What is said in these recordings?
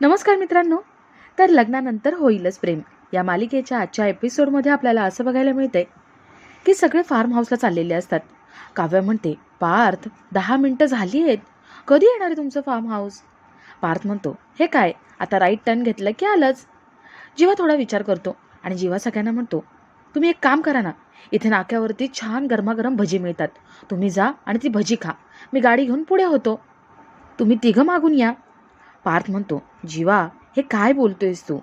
नमस्कार मित्रांनो. तर लग्नानंतर होईलच प्रेम. या मालिकेच्या आजच्या एपिसोडमध्ये आपल्याला असं बघायला मिळतंय की सगळे फार्म हाऊसला चाललेले असतात. काव्या म्हणते पार्थ दहा मिनटं झाली आहेत. कधी येणार आहे तुमचं फार्म हाऊस पार्थ म्हणतो हे काय? आता राईट टर्न घेतलं की आलंच. जीवा थोडा विचार करतो आणि जीवा सगळ्यांना म्हणतो तुम्ही एक काम करा ना. इथे नाक्यावरती छान गरमागरम भजी मिळतात. तुम्ही जा आणि ती भजी खा. मी गाडी घेऊन पुढे होतो. तुम्ही तिघं मागून या. पार्थ म्हणतो जीवा हे काय बोलतोयस तू?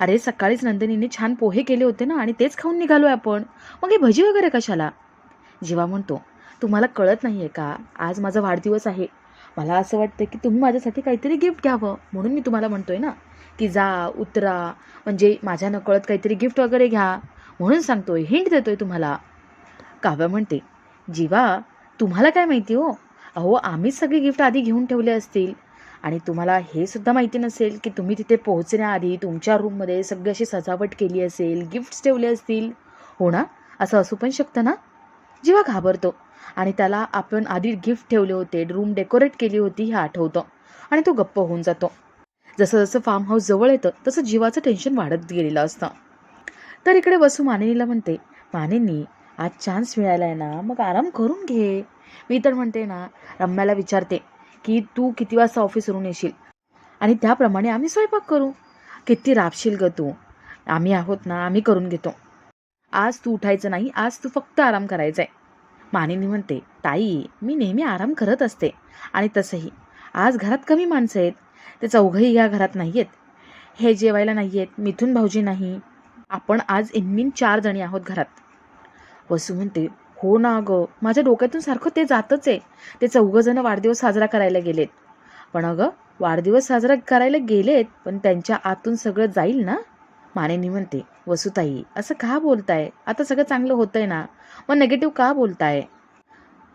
अरे सकाळीच नंदिनीने छान पोहे केले होते ना आणि तेच खाऊन निघालोय आपण. मग हे भजी वगैरे कशाला? जीवा म्हणतो तुम्हाला कळत नाही आहे का? आज माझा वाढदिवस आहे. मला असं वाटतं की तुम्ही माझ्यासाठी काहीतरी गिफ्ट घ्यावं. म्हणून मी तुम्हाला म्हणतोय ना की जा उतरा. म्हणजे माझ्या नकळत काहीतरी गिफ्ट वगैरे घ्या. म्हणून सांगतोय हिंट देतोय तुम्हाला. काव्या म्हणते जीवा तुम्हाला काय माहिती हो? अहो आम्हीच सगळे गिफ्ट आधी घेऊन ठेवले असतील. आणि तुम्हाला हे सुद्धा माहिती नसेल की तुम्ही तिथे पोहोचण्याआधी तुमच्या रूममध्ये सगळी अशी सजावट केली असेल गिफ्ट्स ठेवले असतील. हो ना? असं असू पण शकतं ना? जेव्हा घाबरतो. आणि त्याला आपण आधी गिफ्ट ठेवले होते रूम डेकोरेट केली होती हे आठवतं. आणि तो गप्प होऊन जातो. जसं जसं फार्म हाऊस जवळ येतं तसं जीवाचं टेन्शन वाढत गेलेलं असतं. तर इकडे वसू मानिनीला म्हणते मानिनी आज चान्स मिळाला आहे ना मग आराम करून घे. मी तर म्हणते ना रम्याला विचारते की तू किती वाजता ऑफिसवरून येशील? आणि त्याप्रमाणे आम्ही स्वयंपाक करू. किती राबशील ग तू. आम्ही आहोत ना आम्ही करून घेतो. आज तू उठायचं नाही आज तू फक्त आराम करायचा आहे मानिनी म्हणते ताई मी नेहमी आराम करत असते. आणि तसंही. आज घरात कमी माणसं आहेत. ते चौघही या घरात नाही आहेत हे जेवायला नाही आहेत मिथून भाऊजी नाही. आपण आज इनमिन चार जणी आहोत घरात. वसू म्हणते हो ना अगं माझ्या डोक्यातून सारखं ते जातच आहे. ते चौघजणं वाढदिवस साजरा करायला गेलेत. पण अगं वाढदिवस साजरा करायला गेलेत पण त्यांच्या आतून सगळं जाईल ना? मानेनी म्हणते वसुताई असं का बोलताय? आता सगळं चांगलं होतंय ना? मग नेगेटिव्ह का बोलताय?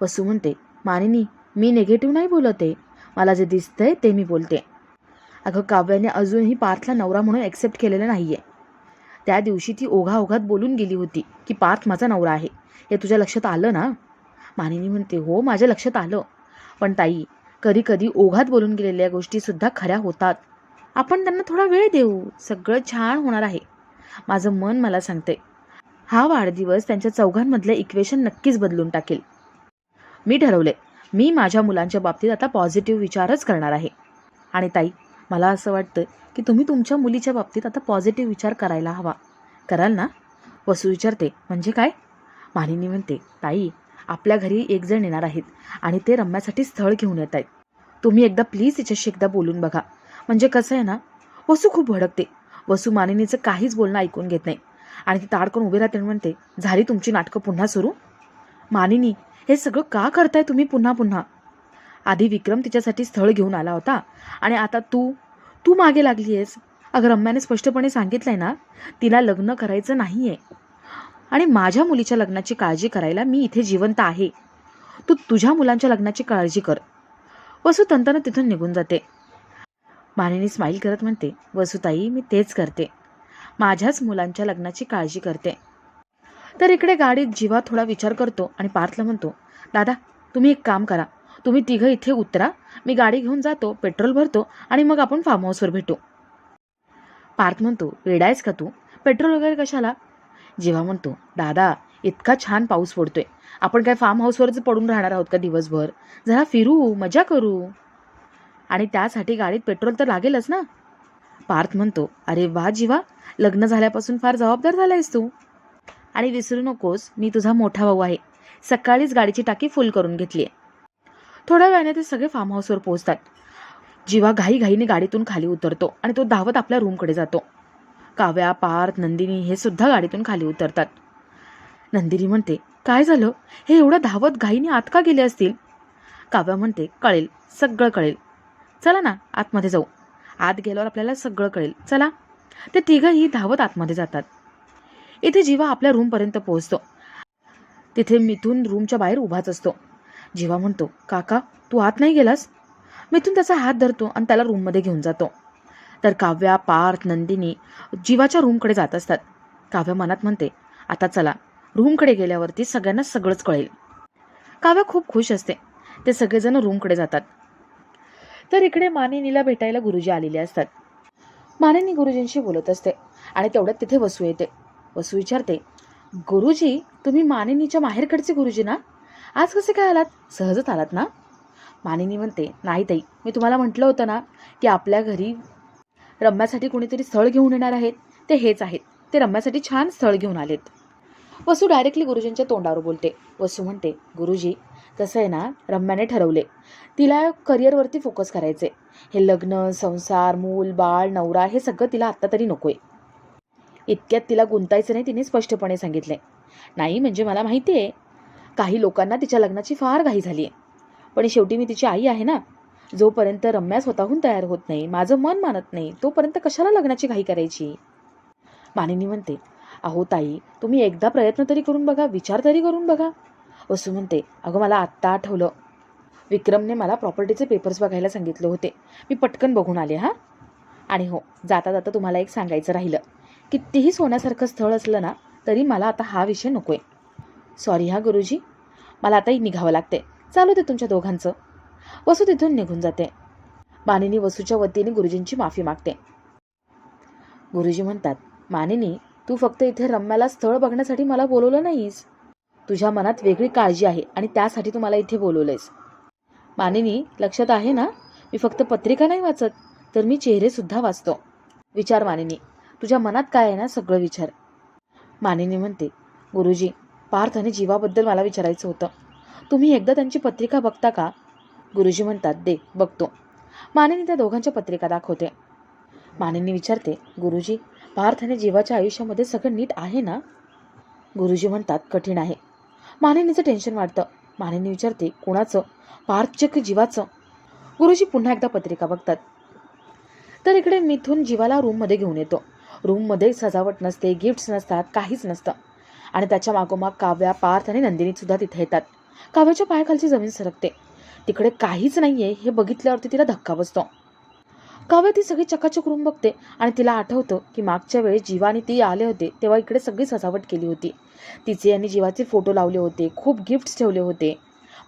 वसू म्हणते मानिनी मी नेगेटिव्ह नाही बोलत आहे. मला जे दिसतंय ते मी बोलते. अगं काव्याने अजूनही पार्थला नवरा म्हणून ॲक्सेप्ट केलेलं नाही आहे त्या दिवशी ती ओघा ओघात बोलून गेली होती की पार्थ माझा नवरा आहे. हे तुझ्या लक्षात आलं ना? मानिनी म्हणते हो माझ्या लक्षात आलं. पण ताई कधी कधी ओघात बोलून गेलेल्या गोष्टीसुद्धा खऱ्या होतात. आपण त्यांना थोडा वेळ देऊ. सगळं छान होणार आहे. माझं मन मला सांगते हा वाढदिवस त्यांच्या चौघांमधलं इक्वेशन नक्कीच बदलून टाकेल. मी ठरवले मी माझ्या मुलांच्या बाबतीत आता पॉझिटिव्ह विचारच करणार आहे. आणि ताई मला असं वाटतं की तुम्ही तुमच्या मुलीच्या बाबतीत आता पॉझिटिव्ह विचार करायला हवा. कराल ना? वसू विचारते म्हणजे काय? मानिनी म्हणते ताई आपल्या घरी एक जण येणार आहेत आणि ते रम्यासाठी स्थळ घेऊन येत आहेत. तुम्ही एकदा प्लीज तिच्याशी एकदा बोलून बघा. म्हणजे कसं आहे ना वसू खूप भडकते. वसू मानिनीचं काहीच बोलणं ऐकून घेत नाही. आणि ती ताडकन उभी राहते म्हणते झाली तुमची नाटकं पुन्हा सुरू? मानिनी हे सगळं का करताय तुम्ही पुन्हा पुन्हा? आधी विक्रम तिच्यासाठी स्थळ घेऊन आला होता आणि आता तू तू मागे लागली आहेस अगं रम्याने स्पष्टपणे सांगितलंय ना तिला लग्न करायचं नाही आहे आणि माझ्या मुलीच्या लग्नाची काळजी करायला मी इथे जिवंत आहे. तू तुझ्या मुलांच्या लग्नाची काळजी कर. वसू तिथून निघून जाते. मानिनी स्माईल करत म्हणते वसुताई मी तेच करते. माझ्याच मुलांच्या लग्नाची काळजी करते. तर इकडे गाडीत जीवा थोडा विचार करतो आणि पार्थला म्हणतो दादा तुम्ही एक काम करा. तुम्ही तिघं इथे उतरा. मी गाडी घेऊन जातो पेट्रोल भरतो आणि मग आपण फार्म हाऊसवर भेटू. पार्थ म्हणतो वेडायस का तू? पेट्रोल वगैरे कशाला? जेव्हा म्हणतो दादा इतका छान पाऊस पडतोय. आपण काय फार्म हाऊसवरच पडून राहणार आहोत का दिवसभर? जरा फिरू मजा करू. आणि त्यासाठी गाडीत पेट्रोल तर लागेलच ना? पार्थ म्हणतो अरे वा जीवा लग्न झाल्यापासून फार जबाबदार झालायस तू. आणि विसरू नकोस मी तुझा मोठा भाऊ आहे. सकाळीच गाडीची टाकी फुल करून घेतली आहे थोड्या वेळाने ते सगळे फार्म हाऊसवर पोहोचतात. जीवा घाईघाईने गाडीतून खाली उतरतो आणि तो धावत आपल्या रूमकडे जातो. काव्या पार्थ नंदिनी हे सुद्धा गाडीतून खाली उतरतात. नंदिनी म्हणते काय झालं? हे एवढं धावत घाईने आत का गेले असतील? काव्या म्हणते कळेल सगळं कळेल. चला ना आतमध्ये जाऊ. आत गेल्यावर आपल्याला सगळं कळेल. चला. ते तिघंही धावत आतमध्ये जातात. इथे जीवा आपल्या रूमपर्यंत पोहोचतो. तिथे मिथून रूमच्या बाहेर उभाच असतो. जीवा म्हणतो काका तू आत नाही गेलास? मिथून त्याचा हात धरतो आणि त्याला रूममध्ये घेऊन जातो. तर काव्या पार्थ नंदिनी जीवाच्या रूमकडे जात असतात. काव्या मनात म्हणते आता चला रूमकडे गेल्यावरती सगळ्यांना सगळंच कळेल. काव्या खूप खुश असते. ते सगळेजण रूमकडे जातात. तर इकडे मानिनीला भेटायला गुरुजी आलेले असतात. मानिनी गुरुजींशी बोलत असते आणि तेवढ्यात तिथे वसू येते. वसू विचारते गुरुजी तुम्ही मानिनीच्या माहेरकडचे गुरुजी ना? आज कसे काय आलात? सहजच आलात ना? मानिनी म्हणते नाही ताई मी तुम्हाला म्हटलं होतं ना की आपल्या घरी रम्यासाठी कोणीतरी स्थळ घेऊन येणार आहेत ते हेच आहेत. ते रम्यासाठी छान स्थळ घेऊन आलेत. वसू डायरेक्टली गुरुजींच्या तोंडावर बोलते. वसू म्हणते गुरुजी कसं आहे ना रम्याने ठरवले. तिला करिअरवरती फोकस करायचे. हे लग्न संसार मूल बाळ नवरा हे सगळं तिला आत्ता तरी नकोय. इतक्यात तिला गुंतायचं नाही तिने स्पष्टपणे सांगितले. नाही म्हणजे मला माहिती आहे काही लोकांना तिच्या लग्नाची फार घाई झाली आहे पण शेवटी मी तिची आई आहे ना जोपर्यंत रम्या स्वतःहून तयार होत नाही माझं मन मानत नाही तोपर्यंत कशाला लग्नाची घाई करायची? मानिनी म्हणते अहो ताई तुम्ही एकदा प्रयत्न तरी करून बघा विचार तरी करून बघा. वसू म्हणते अगं मला आत्ता आठवलं. विक्रमने मला प्रॉपर्टीचे पेपर्स बघायला सांगितले होते. मी पटकन बघून आले हां? आणि हो जाता जाता तुम्हाला एक सांगायचं राहिलं. कितीही सोन्यासारखं स्थळ असलं ना तरी मला आता हा विषय नको आहे सॉरी हा गुरुजी. मला आताही निघावं लागते चालू दे तुमच्या दोघांचं. वसू तिथून निघून जाते. मानिनी वसूच्या वतीने गुरुजींची माफी मागते. गुरुजी म्हणतात मानिनी तू फक्त इथे रम्याला स्थळ बघण्यासाठी मला बोलवलं नाहीस. तुझ्या मनात वेगळी काळजी आहे आणि त्यासाठी तू मला इथे बोलवलंयस. मानिनी लक्षात आहे ना? मी फक्त पत्रिका नाही वाचत तर मी चेहरेसुद्धा वाचतो. विचार मानिनी तुझ्या मनात काय आहे ना सगळं विचार. मानिनी म्हणते गुरुजी पार्थ आणि जीवाबद्दल मला विचारायचं होतं. तुम्ही एकदा त्यांची पत्रिका बघता का? गुरुजी म्हणतात दे बघतो. मानिनी त्या दोघांच्या पत्रिका दाखवते. मानिनी विचारते गुरुजी पार्थ आणि जीवाच्या आयुष्यामध्ये सगळं नीट आहे ना? गुरुजी म्हणतात कठीण आहे. मानिनीचं टेन्शन वाटतं मानिनी विचारते कोणाचं? पार्थच्या की जीवाचं? गुरुजी पुन्हा एकदा पत्रिका बघतात. तर इकडे मिथून जीवाला रूममध्ये घेऊन येतो. रूममध्ये सजावट नसते गिफ्ट्स नसतात काहीच नसतं. आणि त्याच्या मागोमाग काव्या पार्थ आणि नंदिनीसुद्धा तिथे येतात. काव्याच्या पायाखालची जमीन सरकते. तिकडे काहीच नाही आहे हे बघितल्यावरती तिला धक्का बसतो. काव्य ती सगळी चकाचक रूम बघते आणि तिला आठवतं की मागच्या वेळेस जीवा आणि ती आले होते तेव्हा इकडे सगळी सजावट केली होती. तिचे आणि जीवाचे फोटो लावले होते खूप गिफ्ट्स ठेवले होते.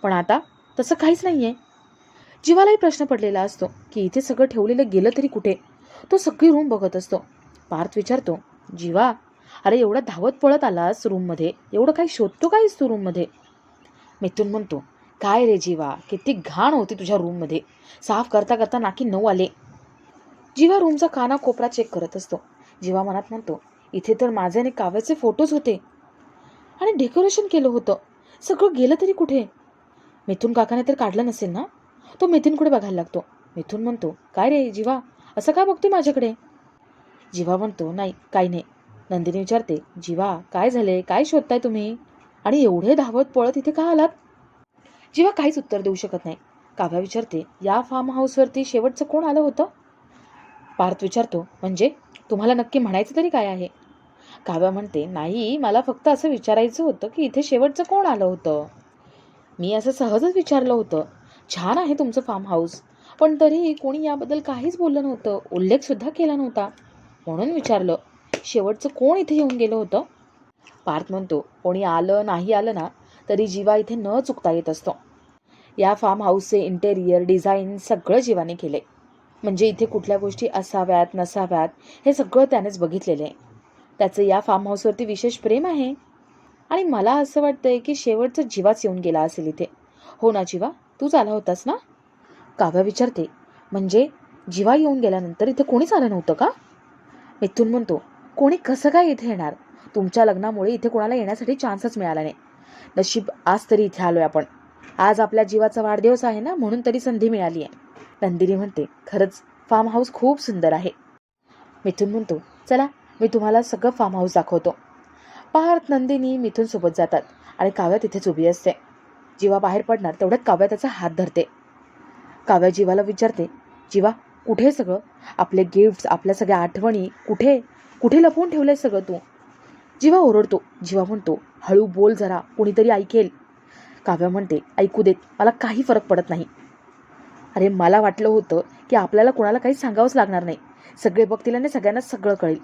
पण आता तसं काहीच नाही आहे जीवालाही प्रश्न पडलेला असतो की इथे सगळं ठेवलेलं गेलं तरी कुठे? तो सगळी रूम बघत असतो. पार्थ विचारतो जीवा अरे एवढा धावत पळत आलास रूममध्ये एवढं काही शोधतो काहीच तू रूममध्ये मिथून म्हणतो काय रे जीवा? किती घाण होती तुझ्या रूममध्ये साफ करता करता नाकी नऊ आले. जीवा रूमचा काना कोपरा चेक करत असतो. जीवा मनात म्हणतो इथे तर माझे आणि काव्याचे फोटोज होते. आणि डेकोरेशन केलं होतं. सगळं गेलं तरी कुठे? मिथून काकाने तर काढलं नसेल ना? तो मिथूनकडे बघायला लागतो. मिथून म्हणतो काय रे जीवा? असं का बघतोय माझ्याकडे? जीवा म्हणतो नाही काही नाही. नंदिनी विचारते जीवा काय झाले? काय शोधताय तुम्ही? आणि एवढे धावत पळत इथे का आलात? जेव्हा काहीच उत्तर देऊ शकत नाही. काव्या विचारते या फार्म हाऊसवरती शेवटचं कोण आलं होतं? पार्थ विचारतो म्हणजे तुम्हाला नक्की म्हणायचं तरी काय आहे? काव्या म्हणते नाही मला फक्त असं विचारायचं होतं की इथे शेवटचं कोण आलं होतं? मी असं सहजच विचारलं होतं छान आहे तुमचं फार्म हाऊस पण तरी कोणी याबद्दल काहीच बोललं नव्हतं उल्लेखसुद्धा केला नव्हता. म्हणून विचारलं शेवटचं कोण इथे येऊन गेलं होतं? पार्थ म्हणतो कोणी आलं नाही आलं ना तरी जीवा इथे न चुकता येत असतो. या फार्म हाऊसचे इंटेरियर डिझाईन सगळं जीवाने केले. म्हणजे इथे कुठल्या गोष्टी असाव्यात नसाव्यात हे सगळं त्यानेच बघितलेलं. आहे त्याचं या फार्म हाऊसवरती विशेष प्रेम आहे. आणि मला असं वाटतंय की शेवटचं जीवाच येऊन गेला असेल इथे. हो ना जीवा? तूच आला होतास ना? काव्या विचारते. म्हणजे जीवा येऊन गेल्यानंतर इथे कोणीच आलं नव्हतं का? मिथून म्हणतो कोणी कसं काय इथे येणार? तुमच्या लग्नामुळे इथे कोणाला येण्यासाठी चान्सच मिळाला नाही. नशीब आज तरी इथे आलोय आपण. आज आपल्या जीवाचा वाढदिवस आहे ना म्हणून तरी संधी मिळाली आहे नंदिनी म्हणते खरंच फार्म हाऊस खूप सुंदर आहे. मिथून म्हणतो चला मी तुम्हाला सगळं फार्म हाऊस दाखवतो. पार्थ नंदिनी मिथून सोबत जातात आणि काव्या तिथेच उभी असते. जीवा बाहेर पडणार तेवढ्यात काव्या त्याचा हात धरते. काव्या जीवाला विचारते जीवा कुठे सगळं? आपले गिफ्ट्स आपल्या सगळ्या आठवणी कुठे? कुठे लपवून ठेवलंय सगळं तू? जीवा ओरडतो. जीवा म्हणतो हळू बोल जरा कुणीतरी ऐकेल. काव्या म्हणते ऐकू देत मला काही फरक पडत नाही. अरे मला वाटलं होतं की आपल्याला कोणाला काही सांगावंच लागणार नाही. सगळे बघतील आणि सगळ्यांना सगळं कळेल.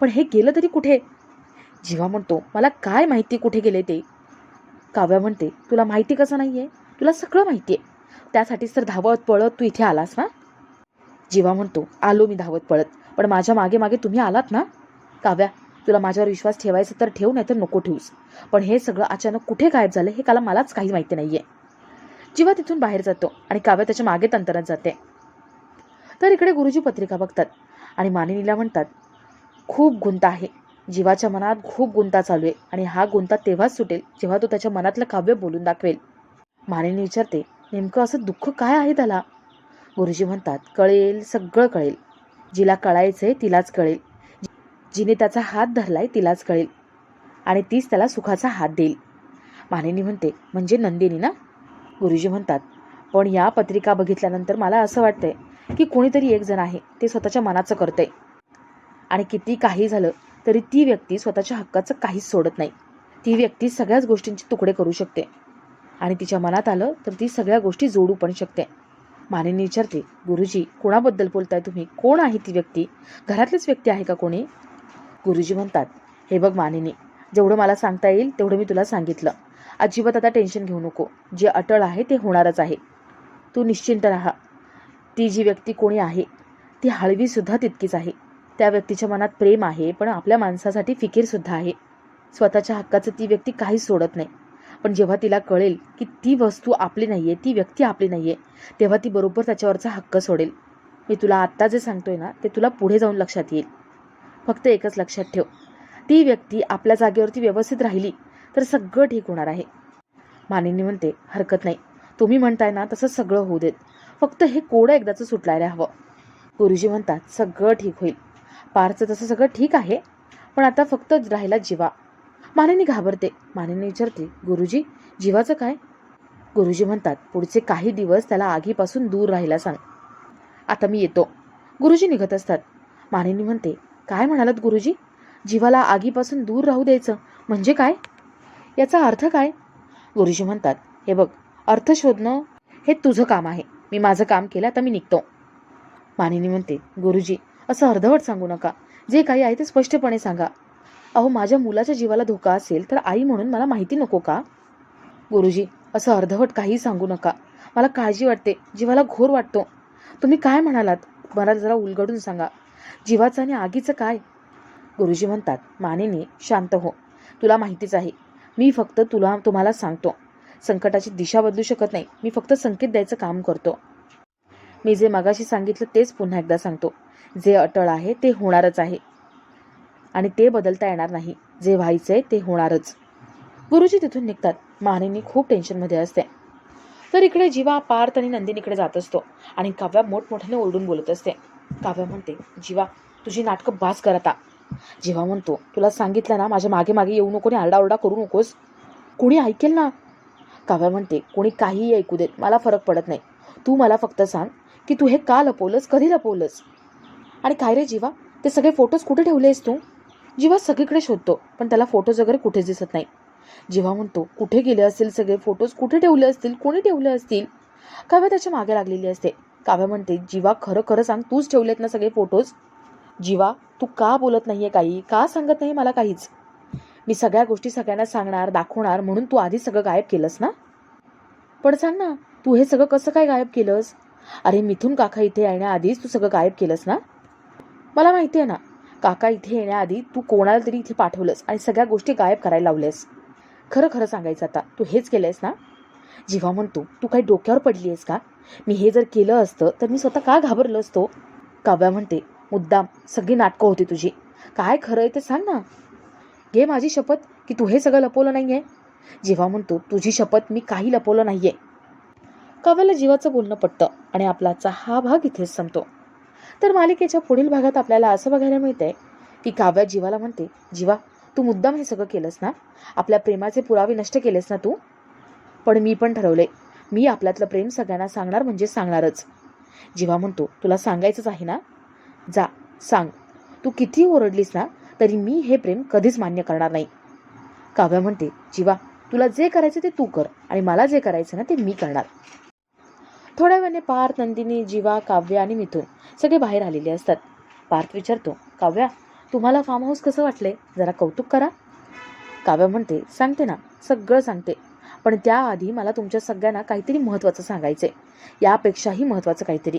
पण हे गेलं तरी कुठे? जीवा म्हणतो मला काय माहिती कुठे गेले ते? काव्या म्हणते तुला माहिती कसं नाही आहे तुला सगळं माहिती आहे त्यासाठीच तर धावत पळत तू इथे आलास ना? जीवा म्हणतो आलो मी धावत पळत पण माझ्या मागे मागे तुम्ही आलात ना? काव्या तुला माझ्यावर विश्वास ठेवायचा तर ठेव नाही तर नको ठेवूस. पण हे सगळं अचानक कुठे गायब झालं हे काला मलाच काही माहिती नाहीये. जीवा तिथून बाहेर जातो आणि काव्या त्याच्यामागे तंतरत जाते. तर इकडे गुरुजी पत्रिका बघतात आणि मानिनीला म्हणतात खूप गुंता आहे. जीवाच्या मनात खूप गुंता चालू आहे आणि हा गुंता तेव्हाच सुटेल जेव्हा तो त्याच्या मनातलं काव्य बोलून दाखवेल. मानिनी विचारते नेमकं असं दुःख काय आहे त्याला? गुरुजी म्हणतात कळेल सगळं कळेल. जिला कळायचंय तिलाच कळेल. जिने त्याचा हात धरलाय तिलाच कळेल. आणि तीच त्याला सुखाचा हात देईल. मानिनी म्हणते म्हणजे नंदिनी ना? गुरुजी म्हणतात पण या पत्रिका बघितल्यानंतर मला असं वाटतंय की कोणीतरी एक जण आहे ते स्वतःच्या मनाचं करतंय. आणि किती काही झालं तरी ती व्यक्ती स्वतःच्या हक्काचं काहीच सोडत नाही. ती व्यक्ती सगळ्याच गोष्टींचे तुकडे करू शकते. आणि तिच्या मनात आलं तर ती सगळ्या गोष्टी जोडू पण शकते. मानिनी विचारते गुरुजी कोणाबद्दल बोलताय तुम्ही? कोण आहे ती व्यक्ती? घरातलीच व्यक्ती आहे का कोणी? गुरुजी म्हणतात हे बघ मानिनी जेवढं मला सांगता येईल तेवढं मी तुला सांगितलं. अजिबात आता टेन्शन घेऊ नको. जे अटळ आहे ते होणारच आहे. तू निश्चिंत राहा. ती जी व्यक्ती कोणी आहे ती हळवीसुद्धा तितकीच आहे. त्या व्यक्तीच्या मनात प्रेम आहे पण आपल्या माणसासाठी फिकीरसुद्धा आहे. स्वतःच्या हक्काचं ती व्यक्ती काहीच सोडत नाही. पण जेव्हा तिला कळेल की ती वस्तू आपली नाही आहे ती व्यक्ती आपली नाही आहे तेव्हा ती बरोबर त्याच्यावरचा हक्क सोडेल. मी तुला आत्ता जे सांगतोय ना ते तुला पुढे जाऊन लक्षात येईल. फक्त एकच लक्षात ठेव. ती व्यक्ती आपल्या जागेवरती व्यवस्थित राहिली तर सगळं ठीक होणार आहे. मानिनी म्हणते हरकत नाही. तुम्ही म्हणताय ना तसं सगळं होऊ देत. फक्त हे कोडं एकदाचं सुटलायला हवं. गुरुजी म्हणतात सगळं ठीक होईल. पारचं तसं सगळं ठीक आहे पण आता फक्त राहिला जीवा. मानिनी घाबरते. मानिनी विचारते गुरुजी जीवाचं काय? गुरुजी म्हणतात पुढचे काही दिवस त्याला आगीपासून दूर राहायला सांग. आता मी येतो. गुरुजी निघत असतात. मानिनी म्हणते काय म्हणालात गुरुजी? जीवाला आगीपासून दूर राहू द्यायचं म्हणजे काय? याचा अर्थ काय? गुरुजी म्हणतात हे बघ अर्थ शोधणं हे तुझं काम आहे. मी माझं काम केलं तर मी निघतो. मानिनी म्हणते गुरुजी असं अर्धवट सांगू नका. जे काही आहे ते स्पष्टपणे सांगा. अहो माझ्या मुलाच्या जीवाला धोका असेल तर आई म्हणून मला माहिती नको का? गुरुजी असं अर्धवट काही सांगू नका. मला काळजी वाटते. जीवाला घोर वाटतो. तुम्ही काय म्हणालात? मला जरा उलगडून सांगा. जीवाचं आणि आगीचं काय? गुरुजी म्हणतात मानेनी शांत हो. तुला माहितीच आहे मी फक्त तुला तुम्हाला सांगतो. संकटाची दिशा बदलू शकत नाही. मी फक्त संकेत द्यायचं काम करतो. मी जे मगाशी सांगितलं तेच पुन्हा एकदा सांगतो. जे अटळ आहे ते होणारच आहे. आणि ते बदलता येणार नाही. जे व्हायचंय ते होणारच. गुरुजी तिथून निघतात. मानेनी खूप टेन्शनमध्ये असते. तर इकडे जीवा पार्थ आणि नंदिनीकडे जात असतो आणि काव्या मोठमोठ्याने ओरडून बोलत असते. काव्या म्हणते जीवा तुझी नाटकं बास कर आता. जेव्हा म्हणतो तुला सांगितलं ना माझ्या मागे मागे येऊ नको आणि आरडाओरडा करू नकोस. कोणी ऐकेल ना? काव्या म्हणते कोणी काहीही ऐकू देत मला फरक पडत नाही. तू मला फक्त सांग की तू हे का लपवलंस कधी लपवलंस? आणि काय रे जीवा ते सगळे फोटोज कुठे ठेवलेस तू? जीवा सगळीकडे शोधतो पण त्याला फोटोज वगैरे कुठेच दिसत नाही. जेव्हा म्हणतो कुठे गेले असतील सगळे फोटोज? कुठे ठेवले असतील? कोणी ठेवले असतील? काव्या त्याच्यामागे लागलेली असते. काव्या म्हणते जीवा खरं खरं सांग तूच ठेवलेत ना सगळे फोटोज जीवा तू का बोलत नाहीये काही? का सांगत नाही मला काहीच? मी सगळ्या गोष्टी सगळ्यांना सांगणार दाखवणार म्हणून तू आधी सगळं गायब केलंस ना? पण सांग ना तू हे सगळं कसं काय गायब केलंस? अरे मिथून काका इथे येण्याआधीच तू सगळं गायब केलंस ना? मला माहिती आहे ना काका इथे येण्याआधी तू कोणाला तरी इथे पाठवलंस आणि सगळ्या गोष्टी गायब करायला लावल्यास. खरं खरं सांगायचं आता तू हेच केलंयस ना? जीवा म्हणतो तू काही डोक्यावर पडली आहेस का? मी हे जर केलं असतं तर मी स्वतः का घाबरलो असतो? काव्या म्हणते मुद्दाम सगळी नाटकं होती तुझी. काय खरं आहे ते सांग ना. घे माझी शपथ की तू हे सगळं लपवलं नाही आहे जेव्हा म्हणतो तुझी शपथ मी काही लपवलं नाही आहे काव्याला जीवाचं बोलणं पटतं आणि आपलाचा हा भाग इथेच संपतो. तर मालिकेच्या पुढील भागात आपल्याला असं बघायला मिळतंय की काव्या जीवाला म्हणते जीवा तू मुद्दाम हे सगळं केलंस ना? आपल्या प्रेमाचे पुरावे नष्ट केलेस ना तू? पण मी पण ठरवले मी आपल्यातलं प्रेम सगळ्यांना सांगणार म्हणजे सांगणारच. जेव्हा म्हणतो तुला सांगायचंच आहे ना? जा सांग. तू किती ओरडलीस ना तरी मी हे प्रेम कधीच मान्य करणार नाही. काव्या म्हणते जीवा तुला जे करायचं ते तू कर आणि मला जे करायचं ना ते मी करणार. थोड्या वेळाने पार्थ नंदिनी जीवा काव्य आणि मिथून सगळे बाहेर आलेले असतात. पार्थ विचारतो काव्या तुम्हाला फार्म हाऊस कसं वाटले जरा कौतुक करा. काव्या म्हणते सांगते ना सगळं सांगते. पण त्याआधी मला तुमच्या सगळ्यांना काहीतरी महत्त्वाचं सांगायचं आहे यापेक्षाही महत्त्वाचं काहीतरी.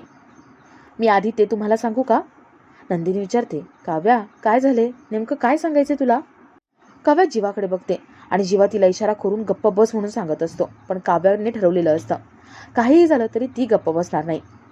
मी आधी ते तुम्हाला सांगू का? नंदिनी विचारते काव्या काय झाले? नेमकं काय सांगायचं तुला? काव्या जीवाकडे बघते आणि जीवा तिला इशारा करून गप्प बस म्हणून सांगत असतो पण काव्याने ठरवलेलं असतं. काहीही झालं तरी ती गप्प बसणार नाही.